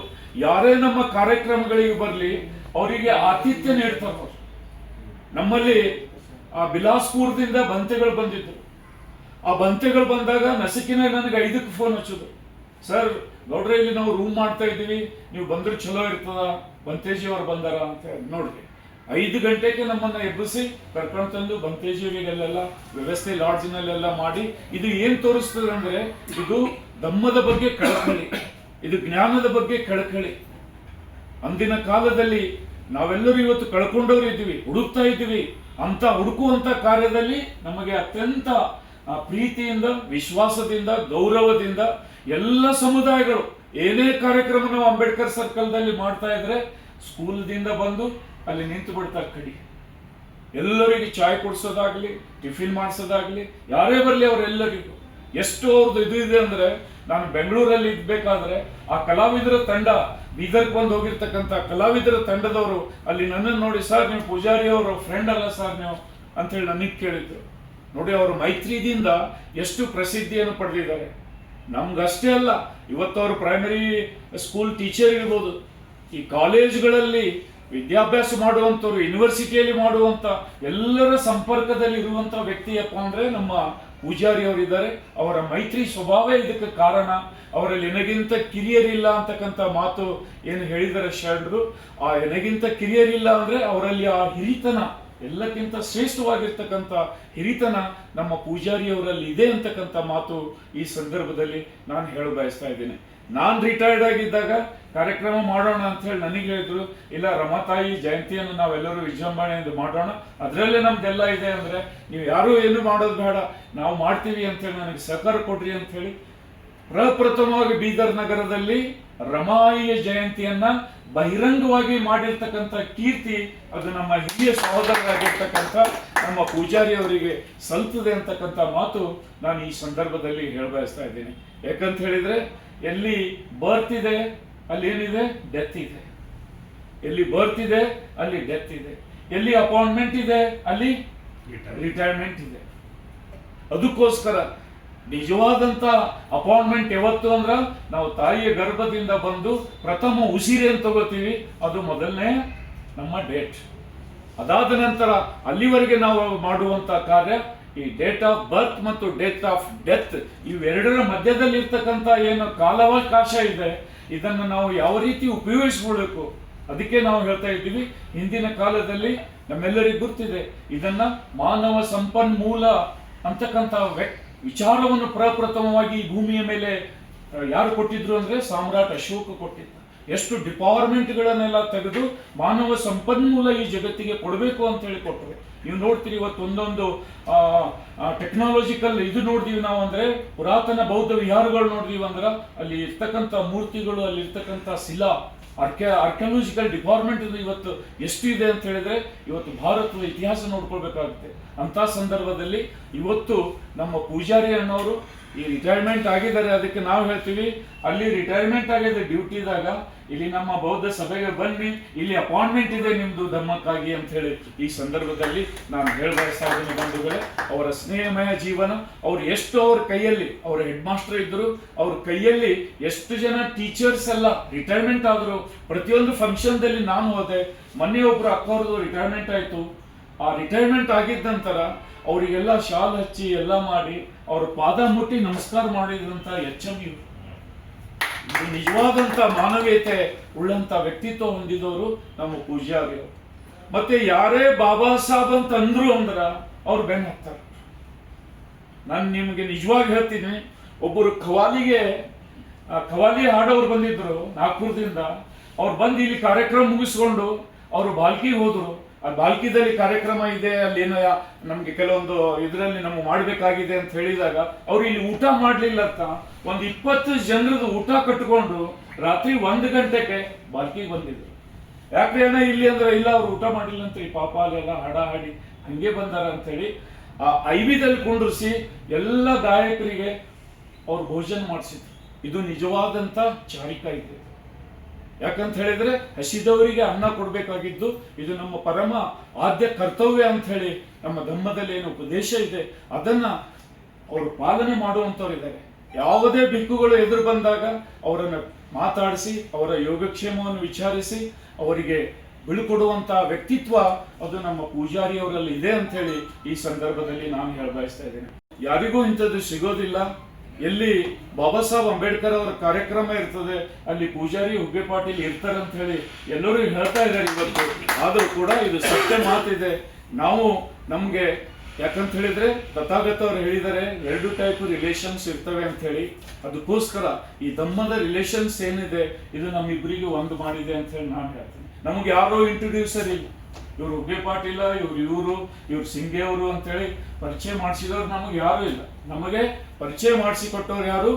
Speaker 4: ಯಾರೇ ನಮ್ಮ ಕಾರ್ಯಕ್ರಮಗಳಿಗೆ ಬರಲಿ, ಅವರಿಗೆ ಆತಿಥ್ಯ ನೀಡ್ತಾರೆ. ನಮ್ಮಲ್ಲಿ ಆ ಬಿಲಾಸ್ಪುರದಿಂದ ಬಂತೆಗಳು ಬಂದಿದ್ದು ಆ ಬಂತೆಗಳು ಬಂದಾಗ ನಸಿಕಿನ ನನಗೆ ಐದಕ್ಕೆ ಫೋನ್ ಹಚ್ಚೋದು. ಸರ್, ನೋಡ್ರಿ, ಇಲ್ಲಿ ನಾವು ರೂಮ್ ಮಾಡ್ತಾ ಇದ್ದೀವಿ, ನೀವು ಬಂದ್ರೆ ಚಲೋ ಇರ್ತದ ಬಂತೇಜಿ ಅವ್ರು ಬಂದಾರ ಅಂತ ಹೇಳಿ ನೋಡ್ರಿ. ಐದು ಗಂಟೆಗೆ ನಮ್ಮನ್ನ ಎಬ್ಬಿಸಿ ಕರ್ಕೊಂಡು ತಂದು ಬಂತೇಜಿಯವರಿಗೆಲ್ಲ ವ್ಯವಸ್ಥೆ ಲಾಡ್ಜಿನಲ್ಲೆಲ್ಲ ಮಾಡಿ, ಇದು ಏನ್ ತೋರಿಸ್ತದೆ ಅಂದ್ರೆ, ಇದು ಧಮ್ಮದ ಬಗ್ಗೆ ಕಳಕಳಿ, ಇದು ಜ್ಞಾನದ ಬಗ್ಗೆ ಕಳಕಳಿ. ಅಂದಿನ ಕಾಲದಲ್ಲಿ ನಾವೆಲ್ಲರೂ ಇವತ್ತು ಕಳ್ಕೊಂಡವ್ರು ಇದ್ದೀವಿ, ಹುಡುಕ್ತಾ ಇದ್ದೀವಿ. ಅಂತ ಹುಡುಕುವಂತ ಕಾರ್ಯದಲ್ಲಿ ನಮಗೆ ಅತ್ಯಂತ ಪ್ರೀತಿಯಿಂದ, ವಿಶ್ವಾಸದಿಂದ, ಗೌರವದಿಂದ ಎಲ್ಲ ಸಮುದಾಯಗಳು ಏನೇ ಕಾರ್ಯಕ್ರಮ ನಾವು ಅಂಬೇಡ್ಕರ್ ಸರ್ಕಲ್ದಲ್ಲಿ ಮಾಡ್ತಾ ಇದ್ರೆ, ಸ್ಕೂಲ್ದಿಂದ ಬಂದು ಅಲ್ಲಿ ನಿಂತು ಬಿಡ್ತಾರೆ ಕಡಿ. ಎಲ್ಲರಿಗೆ ಚಾಯ್ ಕೊಡಿಸೋದಾಗಲಿ, ಟಿಫಿನ್ ಮಾಡಿಸೋದಾಗ್ಲಿ, ಯಾರೇ ಬರಲಿ ಅವರೆಲ್ಲರಿಗೂ. ಎಷ್ಟು ಅವ್ರದ್ದು ಇದು ಇದೆ ಅಂದ್ರೆ, ನಾನು ಬೆಂಗಳೂರಲ್ಲಿ ಇದ್ಬೇಕಾದ್ರೆ ಆ ಕಲಾವಿದರ ತಂಡ, ಬೀದರ್ಗೆ ಬಂದು ಹೋಗಿರ್ತಕ್ಕಂಥ ಕಲಾವಿದರ ತಂಡದವರು ಅಲ್ಲಿ ನನ್ನನ್ನು ನೋಡಿ, ಸರ್, ನೀವು ಪೂಜಾರಿ ಅವರು ಫ್ರೆಂಡ್ ಅಲ್ಲ ಸರ್ ನೀವು ಅಂತೇಳಿ ನನಗೆ ಕೇಳಿದ್ರು. ನೋಡಿ, ಅವರು ಮೈತ್ರಿದಿಂದ ಎಷ್ಟು ಪ್ರಸಿದ್ಧಿಯನ್ನು ಪಡೆದಿದ್ದಾರೆ. ನಮ್ಗಷ್ಟೇ ಅಲ್ಲ, ಇವತ್ತು ಅವರು ಪ್ರೈಮರಿ ಸ್ಕೂಲ್ ಟೀಚರ್ ಇರ್ಬೋದು. ಈ ಕಾಲೇಜುಗಳಲ್ಲಿ ವಿದ್ಯಾಭ್ಯಾಸ ಮಾಡುವಂಥವ್ರು ಯೂನಿವರ್ಸಿಟಿಯಲ್ಲಿ ಮಾಡುವಂಥ ಎಲ್ಲರ ಸಂಪರ್ಕದಲ್ಲಿ ಇರುವಂತ ವ್ಯಕ್ತಿಯಪ್ಪ ಅಂದರೆ ನಮ್ಮ ಪೂಜಾರಿ ಅವರಿದ್ದಾರೆ. ಅವರ ಮೈತ್ರಿ ಸ್ವಭಾವ ಇದಕ್ಕೆ ಕಾರಣ. ಅವರಲ್ಲಿ ಎನಗಿಂತ ಕಿರಿಯರಿಲ್ಲ ಅಂತಕ್ಕಂಥ ಮಾತು ಏನು ಹೇಳಿದ್ದಾರೆ ಶರಣರು. ಆ ಎನಗಿಂತ ಕಿರಿಯರಿಲ್ಲ ಅಂದರೆ ಅವರಲ್ಲಿ ಆ ಹಿರಿತನ, ಎಲ್ಲಕ್ಕಿಂತ ಶ್ರೇಷ್ಠವಾಗಿರ್ತಕ್ಕಂಥ ಹಿರಿತನ ನಮ್ಮ ಪೂಜಾರಿಯವರಲ್ಲಿ ಇದೆ ಅಂತಕ್ಕಂಥ ಮಾತು ಈ ಸಂದರ್ಭದಲ್ಲಿ ನಾನು ಹೇಳ ಬಯಸ್ತಾ ಇದ್ದೇನೆ. ನಾನು ರಿಟೈರ್ಡ್ ಆಗಿದ್ದಾಗ ಕಾರ್ಯಕ್ರಮ ಮಾಡೋಣ ಅಂತ ಹೇಳಿ ನನಗೆ ಹೇಳಿದ್ರು, ಇಲ್ಲ ರಮಾತಾಯಿ ಜಯಂತಿಯನ್ನು ನಾವೆಲ್ಲರೂ ವಿಜೃಂಭಣೆಯಿಂದ ಮಾಡೋಣ. ಅದರಲ್ಲೇ ನಮ್ದೆಲ್ಲ ಇದೆ ಅಂದ್ರೆ ನೀವು ಯಾರೂ ಏನು ಮಾಡೋದು ಬೇಡ. ನಾವು ಮಾಡ್ತೀವಿ ಅಂತ ಹೇಳಿ ನನಗೆ ಸಹಕಾರ ಕೊಡ್ರಿ ಅಂತ ಹೇಳಿ ಪ್ರಪ್ರಥಮವಾಗಿ ಬೀದರ್ ನಗರದಲ್ಲಿ ರಮಾಯಿಯ ಜಯಂತಿಯನ್ನ ಬಹಿರಂಗವಾಗಿ ಮಾಡಿರ್ತಕ್ಕಂಥ ಕೀರ್ತಿ ಅದು ನಮ್ಮ ಹಿರಿಯ ಸಹೋದರರಾಗಿರ್ತಕ್ಕಂಥ ನಮ್ಮ ಪೂಜಾರಿ ಅವರಿಗೆ ಸಲ್ತದೆ ಅಂತಕ್ಕಂಥ ಮಾತು ನಾನು ಈ ಸಂದರ್ಭದಲ್ಲಿ ಹೇಳಬಯಸ್ತಾ ಇದ್ದೀನಿ. ಯಾಕಂತ ಹೇಳಿದ್ರೆ ಎಲ್ಲಿ ಬರ್ತ್ ಇದೆ ಅಲ್ಲಿ ಏನಿದೆ? ಡೆತ್ ಇದೆ. ಎಲ್ಲಿ ಬರ್ತ್ ಇದೆ ಅಲ್ಲಿ ಡೆತ್ ಇದೆ. ಎಲ್ಲಿ ಅಪಾಯಿಂಟ್ಮೆಂಟ್ ಇದೆ ಅಲ್ಲಿ ರಿಟೈರ್ಮೆಂಟ್ ಇದೆ. ಅದಕ್ಕೋಸ್ಕರ ನಿಜವಾದಂತ ಅಪಾಯಿಂಟ್ಮೆಂಟ್ ಯಾವತ್ತು ಅಂದ್ರ ನಾವು ತಾಯಿಯ ಗರ್ಭದಿಂದ ಬಂದು ಪ್ರಥಮ ಉಸಿರೇನ್ ತಗೋತೀವಿ ಅದು ಮೊದಲನೇ ನಮ್ಮ ಡೇಟ್ ಅದಾದ ನಂತರ ಅಲ್ಲಿವರೆಗೆ ನಾವು ಮಾಡುವಂತ ಕಾರ್ಯ ಈ ಡೇಟ್ ಆಫ್ ಬರ್ತ್ ಮತ್ತು ಡೇಟ್ ಆಫ್ ಡೆತ್ ಇವೆರಡರ ಮಧ್ಯದಲ್ಲಿ ಇರ್ತಕ್ಕಂಥ ಏನು ಕಾಲಾವಕಾಶ ಇದೆ, ಇದನ್ನು ನಾವು ಯಾವ ರೀತಿ ಉಪಯೋಗಿಸ್ಕೊಳ್ಬೇಕು? ಅದಕ್ಕೆ ನಾವು ಹೇಳ್ತಾ ಇದ್ದೀವಿ, ಹಿಂದಿನ ಕಾಲದಲ್ಲಿ ನಮ್ಮೆಲ್ಲರಿಗೂ ಗೊತ್ತಿದೆ, ಇದನ್ನ ಮಾನವ ಸಂಪನ್ಮೂಲ ಅಂತಕ್ಕಂಥ ವಿಚಾರವನ್ನು ಪ್ರಪ್ರಥಮವಾಗಿ ಭೂಮಿಯ ಮೇಲೆ ಯಾರು ಕೊಟ್ಟಿದ್ರು ಅಂದ್ರೆ ಸಾಮ್ರಾಟ್ ಅಶೋಕ ಕೊಟ್ಟಿದ್ದ. ಎಷ್ಟು ಡಿಪಾರ್ಟ್ಮೆಂಟ್ಗಳನ್ನೆಲ್ಲ ತೆಗೆದು ಮಾನವ ಸಂಪನ್ಮೂಲ ಈ ಜಗತ್ತಿಗೆ ಕೊಡಬೇಕು ಅಂತ ಹೇಳಿ ಕೊಟ್ಟರು. ನೀವು ನೋಡ್ತೀರಿ ಇವತ್ತು ಒಂದೊಂದು ಟೆಕ್ನಾಲಜಿಕಲ್ ಇದು ನೋಡ್ತೀವಿ ನಾವು ಅಂದ್ರೆ ಪುರಾತನ ಬೌದ್ಧ ವಿಹಾರಗಳು ನೋಡ್ತೀವಿ ಅಂದ್ರೆ ಅಲ್ಲಿ ಇರ್ತಕ್ಕಂಥ ಮೂರ್ತಿಗಳು, ಅಲ್ಲಿ ಇರ್ತಕ್ಕಂಥ ಶಿಲಾ, ಆರ್ಕೆ ಆರ್ಕಿಯಾಲಜಿಕಲ್ ಡಿಪಾರ್ಟ್ಮೆಂಟ್ ಇವತ್ತು ಎಷ್ಟು ಇದೆ ಅಂತ ಹೇಳಿದ್ರೆ ಇವತ್ತು ಭಾರತದ ಇತಿಹಾಸ ನೋಡ್ಕೊಳ್ಬೇಕಾಗುತ್ತೆ. ಅಂತ ಸಂದರ್ಭದಲ್ಲಿ ಇವತ್ತು ನಮ್ಮ ಪೂಜಾರಿ ಅಣ್ಣವರು ಈ ರಿಟೈರ್ಮೆಂಟ್ ಆಗಿದ್ದಾರೆ ಅದಕ್ಕೆ ನಾವು ಹೇಳ್ತೀವಿ. ಅಲ್ಲಿ ರಿಟೈರ್ಮೆಂಟ್ ಆಗಿದೆ ಡ್ಯೂಟಿದಾಗ ಇಲ್ಲಿ ನಮ್ಮ ಬೌದ್ಧ ಸಭೆಗೆ ಬನ್ನಿ. ಇಲ್ಲಿ ಅಪಾಯಿಂಟ್ಮೆಂಟ್ ಇದೆ ನಿಮ್ದು ಧರ್ಮಕ್ಕಾಗಿ ಅಂತ ಹೇಳಿ ಈ ಸಂದರ್ಭದಲ್ಲಿ ನಾನು ಹೇಳಬಯಸ್ತಾ ಇದ್ದೀನಿ ಬಂಧುಗಳೇ. ಅವರ ಸ್ನೇಹಮಯ ಜೀವನ, ಅವ್ರು ಎಷ್ಟು ಅವ್ರ ಕೈಯಲ್ಲಿ, ಅವರ ಹೆಡ್ ಮಾಸ್ಟರ್ ಇದ್ದರು ಅವ್ರ ಕೈಯಲ್ಲಿ ಎಷ್ಟು ಜನ ಟೀಚರ್ಸ್ ಎಲ್ಲ ರಿಟೈರ್ಮೆಂಟ್ ಆದ್ರು, ಪ್ರತಿಯೊಂದು ಫಂಕ್ಷನ್ದಲ್ಲಿ ನಾನು ಹೋದೆ. ಮೊನ್ನೆ ಒಬ್ರು ಅಕ್ಕವ್ರದ್ದು ರಿಟೈರ್ಮೆಂಟ್ ಆಯ್ತು. ಆ ರಿಟೈರ್ಮೆಂಟ್ ಆಗಿದ್ದ ನಂತರ ಅವರಿಗೆಲ್ಲ ಶಾಲ್ ಹಚ್ಚಿ ಎಲ್ಲ ಮಾಡಿ ಅವ್ರ ಪಾದ ಮುಟ್ಟಿ ನಮಸ್ಕಾರ ಮಾಡಿದಂತ ಎಚ್ ಎಂ ಇದು ನಿಜವಾದಂತ ಮಾನವೀಯತೆ ಉಳ್ಳಂತ ವ್ಯಕ್ತಿತ್ವ ಹೊಂದಿದವರು ನಮ್ಮ ಪೂಜ್ಯಾರಿ. ಮತ್ತೆ ಯಾರೇ ಬಾಬಾ ಸಾಹೇಬ್ ಅಂತ ಅಂದ್ರು ಅಂದ್ರ ಅವ್ರು ಬೆನ್ ಹಾಕ್ತಾರೆ ನಾನು ನಿಮಗೆ ನಿಜವಾಗಿ ಹೇಳ್ತೀನಿ, ಒಬ್ಬರು ಖವಾಲಿಗೆ ಖವಾಲಿ ಹಾಡೋರು ಬಂದಿದ್ರು ನಾಗ್ಪುರದಿಂದ. ಅವ್ರು ಬಂದು ಇಲ್ಲಿ ಕಾರ್ಯಕ್ರಮ ಮುಗಿಸ್ಕೊಂಡು ಅವರು ಬಾಲ್ಕಿಗೆ ಹೋದ್ರು. ಆ ಬಾಲ್ಕಿದಲ್ಲಿ ಕಾರ್ಯಕ್ರಮ ಇದೆ, ಅಲ್ಲಿ ಏನೋ ನಮ್ಗೆ ಕೆಲವೊಂದು ಇದರಲ್ಲಿ ನಮ್ಗೆ ಮಾಡ್ಬೇಕಾಗಿದೆ ಅಂತ ಹೇಳಿದಾಗ, ಅವ್ರು ಇಲ್ಲಿ ಊಟ ಮಾಡ್ಲಿಲ್ಲ ಅಂತ ಒಂದ್ ಇಪ್ಪತ್ತು ಜನರದ್ದು ಊಟ ಕಟ್ಕೊಂಡು ರಾತ್ರಿ ಒಂದು ಗಂಟೆಗೆ ಬಾಲ್ಕಿಗೆ ಬಂದಿದ್ರು. ಯಾಕೆ ಏನೋ ಇಲ್ಲಿ ಅಂದ್ರೆ ಇಲ್ಲ, ಅವ್ರು ಊಟ ಮಾಡಿಲ್ಲ ಅಂತ ಈ ಪಾಪ ಅಲ್ಲೆಲ್ಲ ಹಾಡ ಹಾಡಿ ಹಂಗೆ ಬಂದಾರ ಅಂತ ಹೇಳಿ ಆ ಐವಿದಲ್ಲಿ ಕುಂಡ್ರಿಸಿ ಎಲ್ಲ ಗಾಯಕರಿಗೆ ಅವ್ರು ಭೋಜನ ಮಾಡಿಸಿದ್ರು. ಇದು ನಿಜವಾದಂತ ಚಾರಿಕ ಇದೆ ಯಾಕಂತ ಹೇಳಿದ್ರೆ ಹಸಿದವರಿಗೆ ಅನ್ನ ಕೊಡಬೇಕಾಗಿದ್ದು ಇದು ನಮ್ಮ ಪರಮ ಆದ್ಯ ಕರ್ತವ್ಯ ಅಂತ ಹೇಳಿ ನಮ್ಮ ಧರ್ಮದಲ್ಲಿ ಏನು ಉಪದೇಶ ಇದೆ. ಅದನ್ನ ಅವರು ಪಾಲನೆ ಮಾಡುವಂತವ್ರು ಇದ್ದಾರೆ. ಯಾವುದೇ ಬಿಕ್ಕುಗಳು ಎದುರು ಬಂದಾಗ ಅವರನ್ನು ಮಾತಾಡಿಸಿ, ಅವರ ಯೋಗಕ್ಷೇಮವನ್ನು ವಿಚಾರಿಸಿ, ಅವರಿಗೆ ಬೀಳ್ಕೊಡುವಂತ ವ್ಯಕ್ತಿತ್ವ ಅದು ನಮ್ಮ ಪೂಜಾರಿಯವರಲ್ಲಿ ಇದೆ ಅಂತ ಹೇಳಿ ಈ ಸಂದರ್ಭದಲ್ಲಿ ನಾನು ಹೇಳಬಯಸ್ತಾ ಇದ್ದೇನೆ. ಯಾರಿಗೂ ಇಂಥದ್ದು ಸಿಗೋದಿಲ್ಲ. ಎಲ್ಲಿ ಬಾಬಾ ಸಾಹೇಬ್ ಅಂಬೇಡ್ಕರ್ ಅವರ ಕಾರ್ಯಕ್ರಮ ಇರ್ತದೆ, ಅಲ್ಲಿ ಪೂಜಾರಿ ಹುಗ್ಗೆ ಪಾಟೀಲ್ ಇರ್ತಾರೆ ಅಂತ ಹೇಳಿ ಎಲ್ಲರೂ ಹೇಳ್ತಾ ಇದ್ದಾರೆ ಇವತ್ತು. ಆದರೂ ಕೂಡ ಇದು ಸತ್ಯ ಮಾತಿದೆ. ನಾವು ನಮ್ಗೆ ಯಾಕಂತ ಹೇಳಿದ್ರೆ ತಥಾಗತ ಅವರು ಹೇಳಿದ್ದಾರೆ, ಎರಡು ಟೈಪ್ ರಿಲೇಷನ್ಸ್ ಇರ್ತವೆ ಅಂತ ಹೇಳಿ. ಅದಕ್ಕೋಸ್ಕರ ಈ ಧಮ್ಮದ ರಿಲೇಷನ್ಸ್ ಏನಿದೆ, ಇದು ನಮ್ಮಿಬ್ಬರಿಗೆ ಒಂದು ಮಾಡಿದೆ ಅಂತ ಹೇಳಿ ನಾನು ಹೇಳ್ತೀನಿ. ನಮ್ಗೆ ಯಾರೋ ಇಂಟ್ರೊಡ್ಯೂಸರ್ ಇಲ್ಲ. ಇವ್ರು ಹುಗ್ಗೆ ಪಾಟೀಲ, ಇವ್ರು ಇವರು, ಇವ್ರು ಸಿಂಗೆ ಅವರು ಅಂತೇಳಿ ಪರಿಚಯ ಮಾಡಿಸಿದವ್ರು ನಮಗೆ ಯಾರು ಇಲ್ಲ. ನಮಗೆ ಪರಿಚಯ ಮಾಡಿಸಿಕೊಟ್ಟವ್ರು ಯಾರು?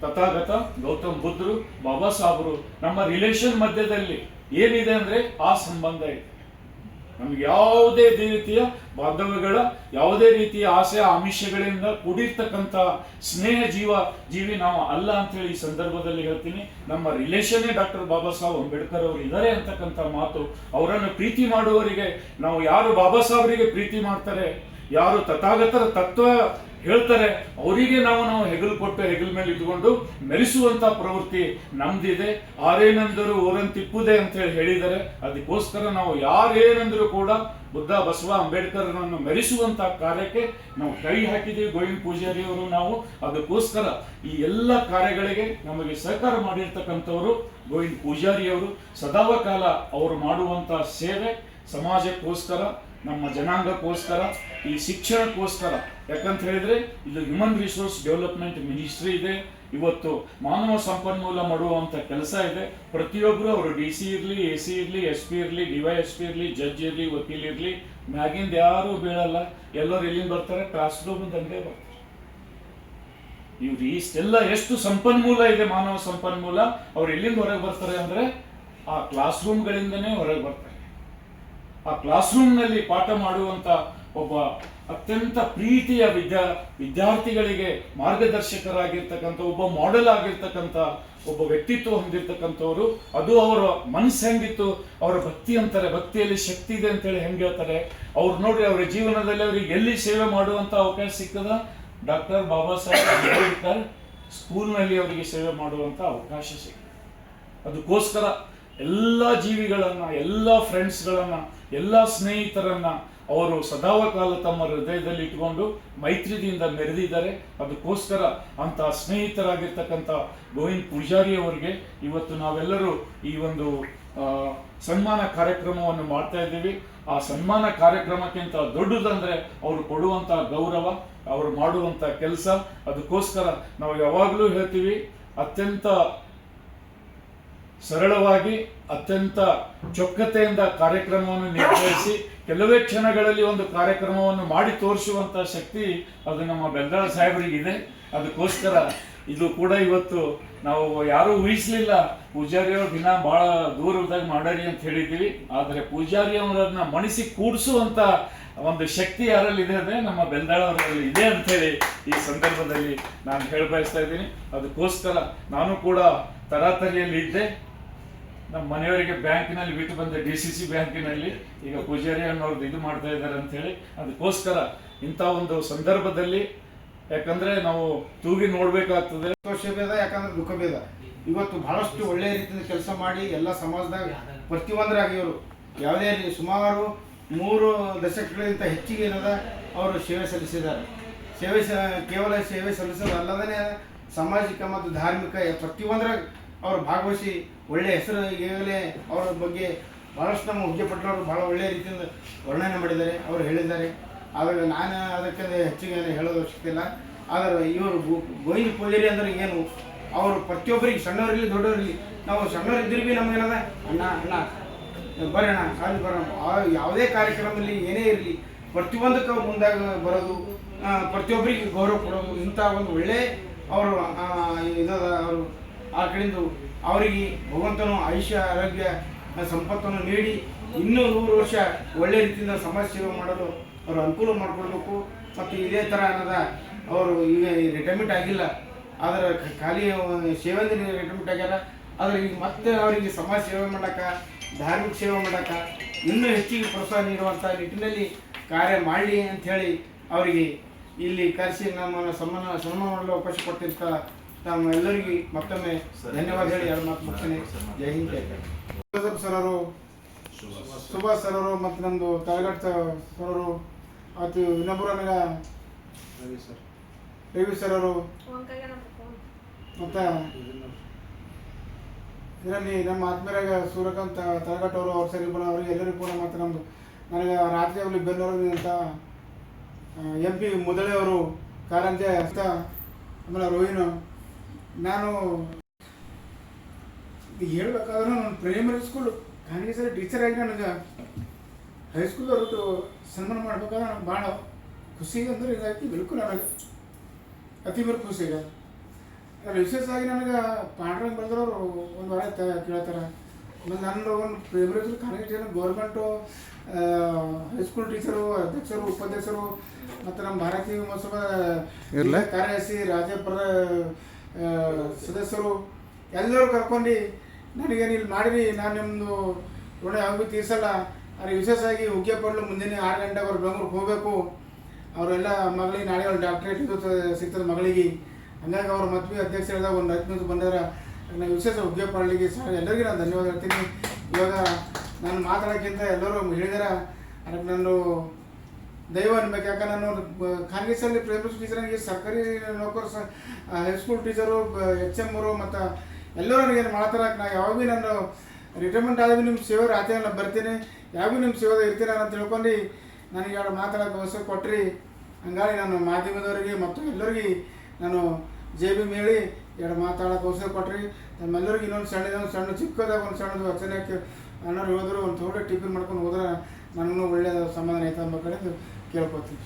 Speaker 4: ತಥಾಗತ ಗೌತಮ್ ಬುದ್ಧರು, ಬಾಬಾ ಸಾಹೇಬರು. ನಮ್ಮ ರಿಲೇಷನ್ ಮಧ್ಯದಲ್ಲಿ ಏನಿದೆ ಅಂದ್ರೆ ಆ ಸಂಬಂಧ ಇದೆ. ನಮ್ಗೆ ಯಾವುದೇ ರೀತಿಯ ಬಾಂಧವ್ಯಗಳ, ಯಾವುದೇ ರೀತಿಯ ಆಸೆ, ಆಮಿಷಗಳಿಂದ ಕೂಡಿರ್ತಕ್ಕಂಥ ಸ್ನೇಹ ಜೀವ, ಜೀವಿ ನಾವು ಅಲ್ಲ ಅಂತ ಹೇಳಿ ಈ ಸಂದರ್ಭದಲ್ಲಿ ಹೇಳ್ತೀನಿ. ನಮ್ಮ ರಿಲೇಷನ್ನೇ ಡಾಕ್ಟರ್ ಬಾಬಾ ಸಾಹೇಬ್ ಅಂಬೇಡ್ಕರ್ ಅವರು ಇದ್ದಾರೆ ಅಂತಕ್ಕಂಥ ಮಾತು, ಅವರನ್ನು ಪ್ರೀತಿ ಮಾಡುವವರಿಗೆ ನಾವು ಯಾರು ಬಾಬಾ ಸಾಹೇಬರಿಗೆ ಪ್ರೀತಿ ಮಾಡ್ತಾರೆ? ಯಾರು ತಥಾಗತರ ತತ್ವ ಹೇಳ್ತಾರೆ, ಅವರಿಗೆ ನಾವು ನಾವು ಹೆಗಲು ಕೊಟ್ಟು ಹೆಗಲ ಮೇಲೆ ಇಟ್ಕೊಂಡು ಮೆರೆಸುವಂತ ಪ್ರವೃತ್ತಿ ನಮ್ದಿದೆ. ಆರೇನೆಂದರು ಓರಂತಿಪ್ಪುದೆ ಅಂತ ಹೇಳಿ ಹೇಳಿದ್ದಾರೆ. ಅದಕ್ಕೋಸ್ಕರ ನಾವು ಯಾರೇನೆಂದರೂ ಕೂಡ ಬುದ್ಧ ಬಸವ ಅಂಬೇಡ್ಕರ್ನನ್ನು ಮೆರೆಸುವಂತ ಕಾರ್ಯಕ್ಕೆ ನಾವು ಕೈ ಹಾಕಿದ್ದೀವಿ. ಗೋವಿಂದ ಪೂಜಾರಿ ಅವರು ನಾವು. ಅದಕ್ಕೋಸ್ಕರ ಈ ಎಲ್ಲ ಕಾರ್ಯಗಳಿಗೆ ನಮಗೆ ಸಹಕಾರ ಮಾಡಿರ್ತಕ್ಕಂಥವರು ಗೋವಿಂದ ಪೂಜಾರಿ ಅವರು ಸದಾವ ಕಾಲ ಅವರು ಮಾಡುವಂತ ಸೇವೆ. ಸಮಾಜಕ್ಕೋಸ್ಕರ ನಮ್ಮ ಜನಾಂಗಕ್ಕೋಸ್ಕರ, ಈ ಶಿಕ್ಷಣಕ್ಕೋಸ್ಕರ. ಯಾಕಂತ ಹೇಳಿದ್ರೆ, ಇದು ಹ್ಯೂಮನ್ ರಿಸೋರ್ಸ್ ಡೆವಲಪ್ಮೆಂಟ್ ಮಿನಿಸ್ಟ್ರಿ ಇದೆ. ಇವತ್ತು ಮಾನವ ಸಂಪನ್ಮೂಲ ಮಾಡುವಂತ ಕೆಲಸ ಇದೆ. ಪ್ರತಿಯೊಬ್ಬರು ಅವರು ಡಿ ಸಿ ಇರಲಿ ಎ ಸಿ ಇರಲಿ ಎಸ್ ಪಿ ಇರಲಿ ಡಿ ವೈ ಎಸ್ ಪಿ ಇರಲಿ ಜಡ್ಜ್ ಇರಲಿ, ವಕೀಲ್ ಇರಲಿ, ಮ್ಯಾಗಿಂದ ಯಾರು ಬೀಳಲ್ಲ. ಎಲ್ಲರೂ ಎಲ್ಲಿಂದ ಬರ್ತಾರೆ? ಕ್ಲಾಸ್ ರೂಮ್ ದಂಗೆ ಬರ್ತಾರೆ. ಇವ್ರು ಇಷ್ಟೆಲ್ಲ ಎಷ್ಟು ಸಂಪನ್ಮೂಲ ಇದೆ ಮಾನವ ಸಂಪನ್ಮೂಲ, ಅವ್ರು ಎಲ್ಲಿಂದ ಹೊರಗೆ ಬರ್ತಾರೆ ಅಂದ್ರೆ, ಆ ಕ್ಲಾಸ್ ರೂಮ್ಗಳಿಂದನೇ ಹೊರಗೆ ಬರ್ತಾರೆ. ಆ ಕ್ಲಾಸ್ ರೂಮ್ನಲ್ಲಿ ಪಾಠ ಮಾಡುವಂತ ಒಬ್ಬ ಅತ್ಯಂತ ಪ್ರೀತಿಯ ವಿದ್ಯಾ, ವಿದ್ಯಾರ್ಥಿಗಳಿಗೆ ಮಾರ್ಗದರ್ಶಕರಾಗಿರ್ತಕ್ಕಂಥ, ಒಬ್ಬ ಮಾಡೆಲ್ ಆಗಿರ್ತಕ್ಕಂಥ, ಒಬ್ಬ ವ್ಯಕ್ತಿತ್ವ ಹೊಂದಿರ್ತಕ್ಕಂಥವ್ರು, ಅದು ಅವರ ಮನಸ್ಸು ಹೆಂಗಿತ್ತು, ಅವರ ಭಕ್ತಿ ಅಂತಾರೆ, ಭಕ್ತಿಯಲ್ಲಿ ಶಕ್ತಿ ಇದೆ ಅಂತೇಳಿ ಹೆಂಗೆ ಹೇಳ್ತಾರೆ, ಅವ್ರು ನೋಡಿ ಅವರ ಜೀವನದಲ್ಲಿ ಅವ್ರಿಗೆ ಎಲ್ಲಿ ಸೇವೆ ಮಾಡುವಂತ ಅವಕಾಶ ಸಿಕ್ಕದ ಡಾಕ್ಟರ್ ಬಾಬಾ ಸಾಹೇಬ್ ಅಂಬೇಡ್ಕರ್ ಸ್ಕೂಲ್ನಲ್ಲಿ ಅವರಿಗೆ ಸೇವೆ ಮಾಡುವಂತ ಅವಕಾಶ ಸಿಗ್ತದೆ ಅದಕ್ಕೋಸ್ಕರ ಎಲ್ಲ ಜೀವಿಗಳನ್ನ, ಎಲ್ಲ ಫ್ರೆಂಡ್ಸ್ಗಳನ್ನ ಎಲ್ಲ ಸ್ನೇಹಿತರನ್ನ ಅವರು ಸದಾವಕಾಲ ತಮ್ಮ ಹೃದಯದಲ್ಲಿ ಇಟ್ಕೊಂಡು ಮೈತ್ರಿದಿಂದ ಮೆರೆದಿದ್ದಾರೆ. ಅದಕ್ಕೋಸ್ಕರ ಅಂತ ಸ್ನೇಹಿತರಾಗಿರ್ತಕ್ಕಂಥ ಗೋವಿಂದ್ ಪೂಜಾರಿ ಅವರಿಗೆ ಇವತ್ತು ನಾವೆಲ್ಲರೂ ಈ ಒಂದು ಸನ್ಮಾನ ಕಾರ್ಯಕ್ರಮವನ್ನು ಮಾಡ್ತಾ ಇದ್ದೀವಿ. ಆ ಸನ್ಮಾನ ಕಾರ್ಯಕ್ರಮಕ್ಕಿಂತ ದೊಡ್ಡದಂದ್ರೆ ಅವರು ಕೊಡುವಂಥ ಗೌರವ, ಅವರು ಮಾಡುವಂಥ ಕೆಲಸ. ಅದಕ್ಕೋಸ್ಕರ ನಾವು ಯಾವಾಗಲೂ ಹೇಳ್ತೀವಿ, ಅತ್ಯಂತ ಸರಳವಾಗಿ ಅತ್ಯಂತ ಚೊಕ್ಕತೆಯಿಂದ ಕಾರ್ಯಕ್ರಮವನ್ನು ನಿರ್ವಹಿಸಿ ಕೆಲವೇ ಕ್ಷಣಗಳಲ್ಲಿ ಒಂದು ಕಾರ್ಯಕ್ರಮವನ್ನು ಮಾಡಿ ತೋರಿಸುವಂತ ಶಕ್ತಿ ಅದು ನಮ್ಮ ಬೆಂಗಳ ಸಾಹೇಬರಿಗಿದೆ. ಅದಕ್ಕೋಸ್ಕರ ಇದು ಕೂಡ ಇವತ್ತು ನಾವು ಯಾರೂ ಊಹಿಸಲಿಲ್ಲ ಪೂಜಾರಿಯವ್ರ ದಿನ ಬಹಳ ದೂರದಾಗ ಮಾಡಾರಿ ಅಂತ ಹೇಳಿದ್ದೀವಿ. ಆದರೆ ಪೂಜಾರಿ ಅವರನ್ನ ಮಣಿಸಿ ಕೂಡಿಸುವಂತ ಒಂದು ಶಕ್ತಿ ಯಾರಲ್ಲಿ ಇದೆ ಅಂದ್ರೆ ನಮ್ಮ ಬೆಂದಾಳವರಲ್ಲಿ ಇದೆ ಅಂತ ಹೇಳಿ ಈ ಸಂದರ್ಭದಲ್ಲಿ ನಾನು ಹೇಳ ಬಯಸ್ತಾ ಇದ್ದೀನಿ. ಅದಕ್ಕೋಸ್ಕರ ನಾನು ಕೂಡ ತರಾತರಿಯಲ್ಲಿ ಇದ್ದೆ ನಮ್ಮ ಮನೆಯವರಿಗೆ ಬ್ಯಾಂಕಿನಲ್ಲಿ ಬಿಟ್ಟು ಬಂದ, ಡಿ ಸಿ ಸಿ ಬ್ಯಾಂಕಿನಲ್ಲಿ. ಈಗ ಪೂಜಾರಿ ಅನ್ನೋರ್ದು ಇದು ಮಾಡ್ತಾ ಇದ್ದಾರೆ ಅಂತ ಹೇಳಿ ಅದಕ್ಕೋಸ್ಕರ ಇಂಥ ಒಂದು ಸಂದರ್ಭದಲ್ಲಿ, ಯಾಕಂದ್ರೆ ನಾವು ತೂಗಿ ನೋಡ್ಬೇಕಾಗ್ತದೆ.
Speaker 5: ಸಂತೋಷ ಭೇದ, ಯಾಕಂದ್ರೆ ದುಃಖ ಭೇದ. ಇವತ್ತು ಬಹಳಷ್ಟು ಒಳ್ಳೆಯ ರೀತಿಯಿಂದ ಕೆಲಸ ಮಾಡಿ ಎಲ್ಲ ಸಮಾಜದಾಗ ಪ್ರತಿಯೊಂದರಾಗಿ ಇವರು ಯಾವುದೇ ರೀತಿ ಸುಮಾರು ಮೂರು ದಶಕಗಳಿಗಿಂತ ಹೆಚ್ಚಿಗೆ ಏನದ, ಅವರು ಸೇವೆ ಸಲ್ಲಿಸಿದ್ದಾರೆ. ಸೇವೆ ಕೇವಲ ಸೇವೆ ಸಲ್ಲಿಸೋದಲ್ಲದೇ ಸಾಮಾಜಿಕ ಮತ್ತು ಧಾರ್ಮಿಕ ಪ್ರತಿಯೊಂದರಾಗ ಅವರು ಭಾಗವಹಿಸಿ ಒಳ್ಳೆಯ ಹೆಸರು ಈಗಾಗಲೇ ಅವರ ಬಗ್ಗೆ ಭಾಳಷ್ಟು ನಮ್ಮ ಹುಗ್ಗೆ ಪಟ್ಟವರು ಭಾಳ ಒಳ್ಳೆಯ ರೀತಿಯಿಂದ ವರ್ಣನೆ ಮಾಡಿದ್ದಾರೆ, ಅವರು ಹೇಳಿದ್ದಾರೆ. ಆದರೆ ನಾನು ಅದಕ್ಕೆ ಹೆಚ್ಚಿಗೆ ಹೇಳೋದು ಅವಶ್ಯಕತೆ ಆದರೆ ಇವರು ಗೋಯಿನ ಪೂಜಾರಿ ಅಂದ್ರೆ ಏನು? ಅವರು ಪ್ರತಿಯೊಬ್ಬರಿಗೆ ಸಣ್ಣವರಿರಲಿ ದೊಡ್ಡವರಿರಲಿ, ನಾವು ಸಣ್ಣವ್ರು ಇದ್ರೂ ಭೀ ನಮಗೇನದ? ಅಣ್ಣ ಅಣ್ಣ ಬರೋಣ ಅಲ್ಲಿ ಬರೋಣ. ಯಾವುದೇ ಕಾರ್ಯಕ್ರಮದಲ್ಲಿ ಏನೇ ಇರಲಿ, ಪ್ರತಿಯೊಂದಕ್ಕೆ ಅವ್ರು ಮುಂದಾಗ ಬರೋದು ಪ್ರತಿಯೊಬ್ಬರಿಗೆ ಗೌರವ ಕೊಡೋದು ಇಂಥ ಒಂದು ಒಳ್ಳೆ ಅವರು ಇದಾದ ಅವರು ಆ ಕಡೆಯಿಂದ ಅವರಿಗೆ ಭಗವಂತನು ಆಯುಷ್ಯ, ಆರೋಗ್ಯ, ಸಂಪತ್ತನ್ನು ನೀಡಿ ಇನ್ನೂ ನೂರು ವರ್ಷ ಒಳ್ಳೆ ರೀತಿಯಿಂದ ಸಮಾಜ ಸೇವೆ ಮಾಡಲು ಅವರು ಅನುಕೂಲ ಮಾಡಿಕೊಡ್ಬೇಕು ಮತ್ತು ಇದೇ ಥರ ಅನ್ನದ ಅವರು ಈಗ ರಿಟೈರ್ಮೆಂಟ್ ಆಗಿಲ್ಲ. ಆದರೆ ಖಾಲಿ ಸೇವೆಯಿಂದ ರಿಟೈರ್ಮೆಂಟ್ ಆಗ್ಯಾರ. ಆದರೆ ಈಗ ಮತ್ತೆ ಅವರಿಗೆ ಸಮಾಜ ಸೇವೆ ಮಾಡೋಕೆ, ಧಾರ್ಮಿಕ ಸೇವೆ ಮಾಡೋಕೆ ಇನ್ನೂ ಹೆಚ್ಚಿಗೆ ಪ್ರೋತ್ಸಾಹ ನೀಡುವಂಥ ನಿಟ್ಟಿನಲ್ಲಿ ಕಾರ್ಯ ಮಾಡಲಿ ಅಂಥೇಳಿ ಅವರಿಗೆ ಇಲ್ಲಿ ಕರೆಸಿ ನಮ್ಮ ಸನ್ಮಾನ ಸನ್ಮಾನ ಮಾಡಲು ಅವಕಾಶ ಕೊಟ್ಟಿರ್ತ ನಮ್ಮ ಎಲ್ಲರಿಗೂ ಮತ್ತೊಮ್ಮೆ ಧನ್ಯವಾದ ಹೇಳಿ ಎರಡು ಮಾತು ಮುಗ್ತೇನೆ ಜೈ ಹಿಂದ್ ಜೈ. ಸರ್ ಅವರು ಸುಭಾಷ್ ಸರ್ ಅವರು ಮತ್ತು ನಮ್ಮದು ತಳಗಟ್ಟ ಸರ್ ಅವರು ಮತ್ತು ರವಿ ಸರ್. ರವಿ ಸರ್ ಅವರು ಮತ್ತು ಇದರಲ್ಲಿ ನಮ್ಮ ಆತ್ಮೀಯರಾಗ ಸೂರ್ಯಕಾಂತ್ ತಳಗಟ್ಟ ಅವರು ಅವ್ರ ಸರಿ ಕೂಡ ಅವರಿಗೆ ಎಲ್ಲರಿಗೂ ಕೂಡ ಮತ್ತು ನಮ್ಮದು ನನಗೆ ರಾತ್ರಿ ಅವರಿಗೆ ಬೆನ್ನೂರು ಅಂತ ಎಂ ಪಿ ಮುದಳೆ ಅವರು ಕಾರಂಜೆ ಅಂತ ಆಮೇಲೆ ರೋಹಿನು ನಾನು ಹೇಳ್ಬೇಕಾದ್ರೆ ನಾನು ಪ್ರೈಮರಿ ಸ್ಕೂಲ್ ಖಾನಗಿ ಸರಿ ಟೀಚರ್ ಆಗಿ ನನಗೆ ಹೈಸ್ಕೂಲ್ ಅವ್ರದ್ದು ಸನ್ಮಾನ ಮಾಡ್ಬೇಕಾದ್ರೆ ನನಗೆ ಭಾಳ ಖುಷಿ ಅಂದ್ರೆ ಇದಾಯ್ತು ಬಿಲ್ಕುಲ್ ನನಗೆ ಅತಿ ಮೇಲೆ ಖುಷಿ ಈಗ. ಅದ್ರ ವಿಶೇಷವಾಗಿ ನನಗೆ ಪಾಂಡ್ರಂಗ್ ಬೆಳೆದ್ರವ್ರು ಒಂದು ವಾರ ಕೇಳ್ತಾರೆ. ಮತ್ತು ನನ್ನ ಒಂದು primary school ಖಾನಗಿ teacher government high school teacher ಅಧ್ಯಕ್ಷರು ಉಪಾಧ್ಯಕ್ಷರು ಮತ್ತು ನಮ್ಮ ಭಾರತೀಯ ಮಹೋತ್ಸವ ಕಾರ್ಯದರ್ಶಿ ರಾಜ್ಯಪರ ಸದಸ್ಯರು ಎಲ್ಲರೂ ಕರ್ಕೊಂಡು, ನನಗೆ ಇಲ್ಲಿ ಮಾಡಿರಿ, ನಾನು ನಿಮ್ಮದು ಋಣ ಯಾವಾಗೂ ತೀರ್ಸಲ್ಲ. ಆದರೆ ವಿಶೇಷವಾಗಿ ಆಗಿ ಪಡ್ಲು ಮುಂಜಾನೆ ಆರು ಗಂಟೆಗೆ ಅವ್ರು ಬೆಂಗ್ಳೂರಿಗೆ ಹೋಗಬೇಕು. ಅವರೆಲ್ಲ ಮಗಳಿಗೆ ನಾಳೆ ಅವ್ರು ಡಾಕ್ಟ್ರೇಟ್ ಇದು ಸಿಗ್ತದೆ ಮಗಳಿಗೆ. ಹಂಗಾಗಿ ಅವ್ರ ಮದ್ವೆ ಅಧ್ಯಕ್ಷ ಹೇಳಿದಾಗ ಒಂದು ಹತ್ತು ನಿಮಿಷ ಬಂದಾರ. ನಾನು ವಿಶೇಷ ಪಡ್ಲಿಕ್ಕೆ ಸರ್ ಎಲ್ಲರಿಗೂ ನಾನು ಧನ್ಯವಾದ ಹೇಳ್ತೀನಿ. ಇವಾಗ ನಾನು ಮಾತಾಡೋಕ್ಕಿಂತ ಎಲ್ಲರೂ ಹೇಳಿದಾರ. ಅದಕ್ಕೆ ನಾನು ದೈವ ಅನ್ಬೇಕು. ಯಾಕಂದ್ರೆ ನಾನು ಖಾನಗಿ ಶಾಲೆ ಪ್ರೈಮರಿ ಟೀಚರ್ ನನಗೆ ಸರ್ಕಾರಿ ನೌಕರು ಸ ಹೈಸ್ಕೂಲ್ ಟೀಚರು ಎಚ್ ಎಂ ಅವರು ಮತ್ತು ಎಲ್ಲರೂ ಏನು ಮಾಡ್ತಾರೆ ನಾ ಯಾವಾಗ ಭೀ ನಾನು ರಿಟೈರ್ಮೆಂಟ್ ಆದಾಗ ನಿಮ್ಮ ಸೇವೆ ರಾತ್ರಿ ನಾನು ಬರ್ತೀನಿ. ಯಾವಾಗೂ ನಿಮ್ಮ ಸೇವೆದಾಗ ಇರ್ತೀನಿ ಅಂತ ತಿಳ್ಕೊಂಡು ನನಗೆ ಎರಡು ಮಾತಾಡೋಕೆ ಅವಸರ ಕೊಟ್ರಿ. ಹಂಗಾಗಿ ನಾನು ಮಾಧ್ಯಮದವರಿಗೆ ಮತ್ತು ಎಲ್ಲರಿಗೆ ನಾನು ಜೆ ಬಿ ಮೇಳಿ ಎರಡು ಮಾತಾಡೋಕೆ ಅವಸರ ಕೊಟ್ರಿ. ನಮ್ಮೆಲ್ಲರಿಗೂ ಇನ್ನೊಂದು ಸಣ್ಣದೊಂದು ಸಣ್ಣ, ಚಿಕ್ಕದಾಗ ಒಂದು ಸಣ್ಣದು ವಚನಕ್ಕೆ ಅಣ್ಣವ್ರು ಹೇಳಿದ್ರು, ಒಂದು ಥೋಡೆ ಟಿಫಿನ್ ಮಾಡ್ಕೊಂಡು ಹೋದ್ರೆ ನನಗೂ ಒಳ್ಳೆಯ ಸಮಾಧಾನ ಆಯ್ತು ಅಂಬ ಕಡೆದು Pelo Patrício.